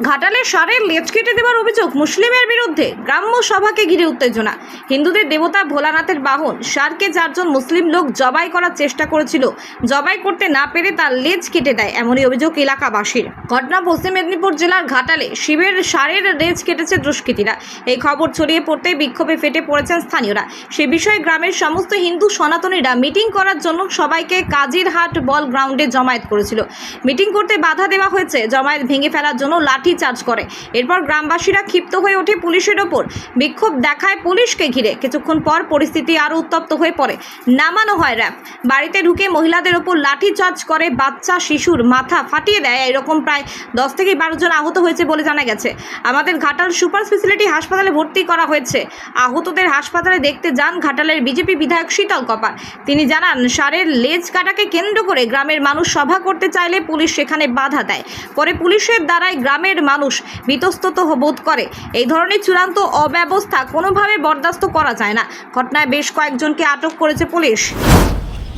ঘাটালের সারের লেজ কেটে দেওয়ার অভিযোগ মুসলিমের বিরুদ্ধে গ্রাম্য সভাকে ঘিরে উত্তেজনা। হিন্দুদের দেবতা ভোলানাথের বাহন সারকে চারজন মুসলিম লোক জবাই করার চেষ্টা করেছিল। জবাই করতে না পেরে তার লেজ কেটে দেয়, এমনই অভিযোগ এলাকাবাসীর। ঘটনা পশ্চিম মেদিনীপুর জেলার ঘাটালে শিবের সারের লেজ কেটেছে দুষ্কৃতীরা। এই খবর ছড়িয়ে পড়তে বিক্ষোভে ফেটে পড়েছেন স্থানীয়রা। সে বিষয়ে গ্রামের সমস্ত হিন্দু সনাতনীরা মিটিং করার জন্য সবাইকে কাজিরহাট বল গ্রাউন্ডে জমায়েত করেছিল। মিটিং করতে বাধা দেওয়া হয়েছে। জমায়েত ভেঙে ফেলার জন্য লাঠি চার্জ করে। এরপর গ্রামবাসীরা ক্ষিপ্ত হয়ে ওঠে পুলিশের ওপর। বিক্ষোভ দেখায় পুলিশকে ঘিরে। কিছুক্ষণ পর পরিস্থিতি আরও উত্তপ্ত হয়ে পড়ে। নামানো হয় র্যাব। বাড়িতে ঢুকে মহিলাদের ওপর লাঠি চার্জ করে বাচ্চা, শিশুর মাথা ফাটিয়ে দেয়। এরকম প্রায় দশ থেকে বারো জন আহত হয়েছে বলে জানা গেছে। আমাদের ঘাটাল সুপার স্পেশালিটি হাসপাতালে ভর্তি করা হয়েছে। আহতদের হাসপাতালে দেখতে যান ঘাটালের বিজেপি বিধায়ক শীতল কপার। তিনি জানান, সারের লেজ কাটাকে কেন্দ্র করে গ্রামের মানুষ সভা করতে চাইলে পুলিশ সেখানে বাধা দেয়। পরে পুলিশের দ্বারাই গ্রামের মানুষ বিতস্তত বোধ করে। এই ধরনের চূড়ান্ত অব্যবস্থা কোনোভাবে বরদাস্ত করা যায় না। ঘটনায় বেশ কয়েকজনকে আটক করেছে পুলিশ।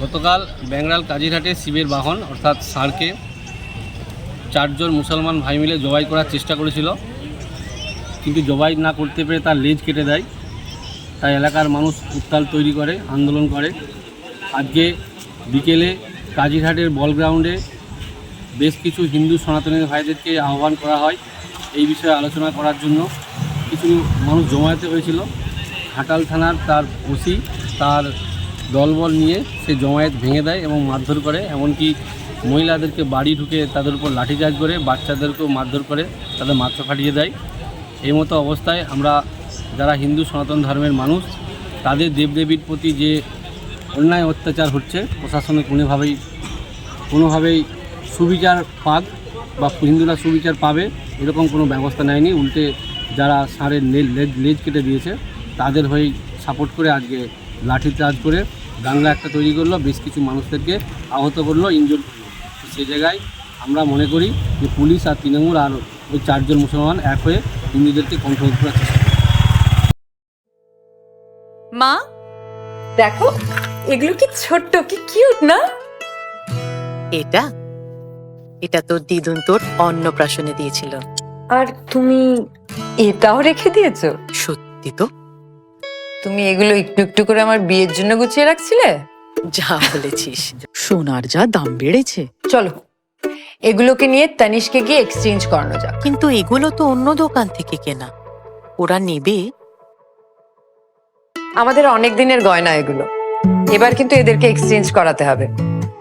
গতকাল ব্যাংরাল কাজিরহাটে শিবের বাহন, অর্থাৎ ষাঁড়কে চারজন মুসলমান ভাই মিলে জবাই করার চেষ্টা করেছিল। কিন্তু জবাই না করতে পেরে তার লেজ কেটে দেয়। তাই এলাকার মানুষ উত্তাল তৈরি করে, আন্দোলন করে। আজকে বিকেলে কাজিরহাটের বল গ্রাউন্ডে বেশ কিছু হিন্দু সনাতনী ভাইদেরকে আহ্বান করা হয় এই বিষয়ে আলোচনা করার জন্য। কিছু মানুষ জমায়েতে হয়েছিল। ঘাটাল থানার তার ওসি, তার দলবল নিয়ে সে জমায়েত ভেঙে দেয় এবং মারধর করে, এমনকি মহিলাদেরকে বাড়ি ঢুকে তাদের উপর লাঠিচার্জ করে, বাচ্চাদেরকেও মারধর করে, তাদের মাথা ফাটিয়ে দেয়। এই মতো অবস্থায় আমরা যারা হিন্দু সনাতন ধর্মের মানুষ, তাদের দেবদেবীর প্রতি যে অন্যায় অত্যাচার হচ্ছে, প্রশাসনে কোনোভাবেই কোনোভাবেই সুবিচার পাক বা হিন্দুরা সুবিচার পাবে, এরকম কোনো ব্যবস্থা নেয়নি। উল্টে যারা ষাঁড়ের লেজ কেটে দিয়েছে, তাদের হয়েই সাপোর্ট করে আজকে লাঠি চার্জ করে দাঙ্গা একটা তৈরি করল বেশ কিছু মানুষদেরকে আহত করল ইনজোর করল। সেই জায়গায় আমরা মনে করি যে পুলিশ আর তৃণমূল আর ওই চারজন মুসলমান এক হয়ে হিন্দুদেরকে কন্ট্রোল করার চেষ্টা মা দেখো এগুলো কি ছোট্ট কি কিউট না? এটা এটা তোর দিদুন তোর অন্নপ্রাশনে দিয়েছিল। আর তুমি এটাও রেখে দিয়েছ? সত্যি তো। তুমি এগুলো একটু একটু করে আমার বিয়ের জন্য গুছিয়ে রাখছিলে? যা বলেছিস। সোনার যা দাম বেড়েছে। চলো এগুলোকে নিয়ে তানিশকে গিয়ে এক্সচেঞ্জ করানো যাক। কিন্তু এগুলো তো অন্য দোকান থেকে কেনা। ওরা নেবে। আমাদের অনেক দিনের গয়না এগুলো। এবার কিন্তু এদেরকে এক্সচেঞ্জ করাতে হবে।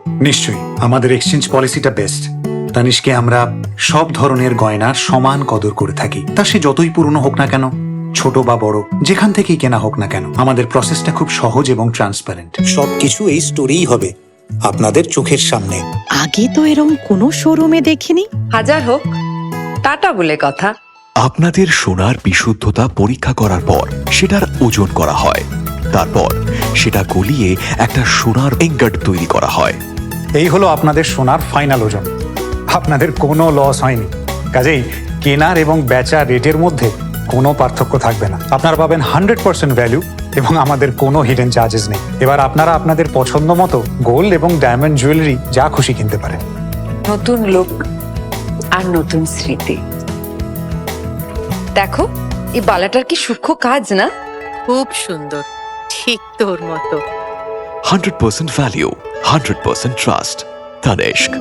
নিশ্চয়ই আমাদের এক্সচেঞ্জ পলিসিটা বেস্ট তানিশকে আমরা সব ধরনের গয়নার সমান কদর করে থাকি। তা সে যতই পুরনো হোক না কেন। ছোট বা বড় যেখান থেকেই কেনা হোক না কেন আমাদের প্রসেসটা খুব সহজ এবং ট্রান্সপারেন্ট সবকিছু এই স্টোরেই হবে আপনাদের চোখের সামনে। আগে তো এরম কোনো শোরুমে দেখিনি। হাজার হোক টাটা বলে কথা। আপনাদের সোনার বিশুদ্ধতা পরীক্ষা করার পর সেটার ওজন করা হয়। তারপর সেটা গলিয়ে একটা সোনার এঙ্গাট তৈরি করা হয়। এই হলো আপনাদের সোনার ফাইনাল ওজন। আপনাদের কোনো লস হয়নি। কাজেই কেনার এবং বেচা রেটের মধ্যে কোনো পার্থক্য থাকবে না। আপনারা পাবেন হান্ড্রেড পার্সেন্ট ভ্যালু এবং আমাদের কোনো হিডেন চার্জেস নেই। এবার আপনারা আপনাদের পছন্দ মতো গোল্ড এবং ডায়মন্ড জুয়েলারি যা খুশি কিনতে পারেন। নতুন লোক আর নতুন স্মৃতি। দেখো এই বালাটার কি সূক্ষ্ম কাজ না? খুব সুন্দর ঠিক তোর মতো। Hundred percent value hundred percent trust তাদেশক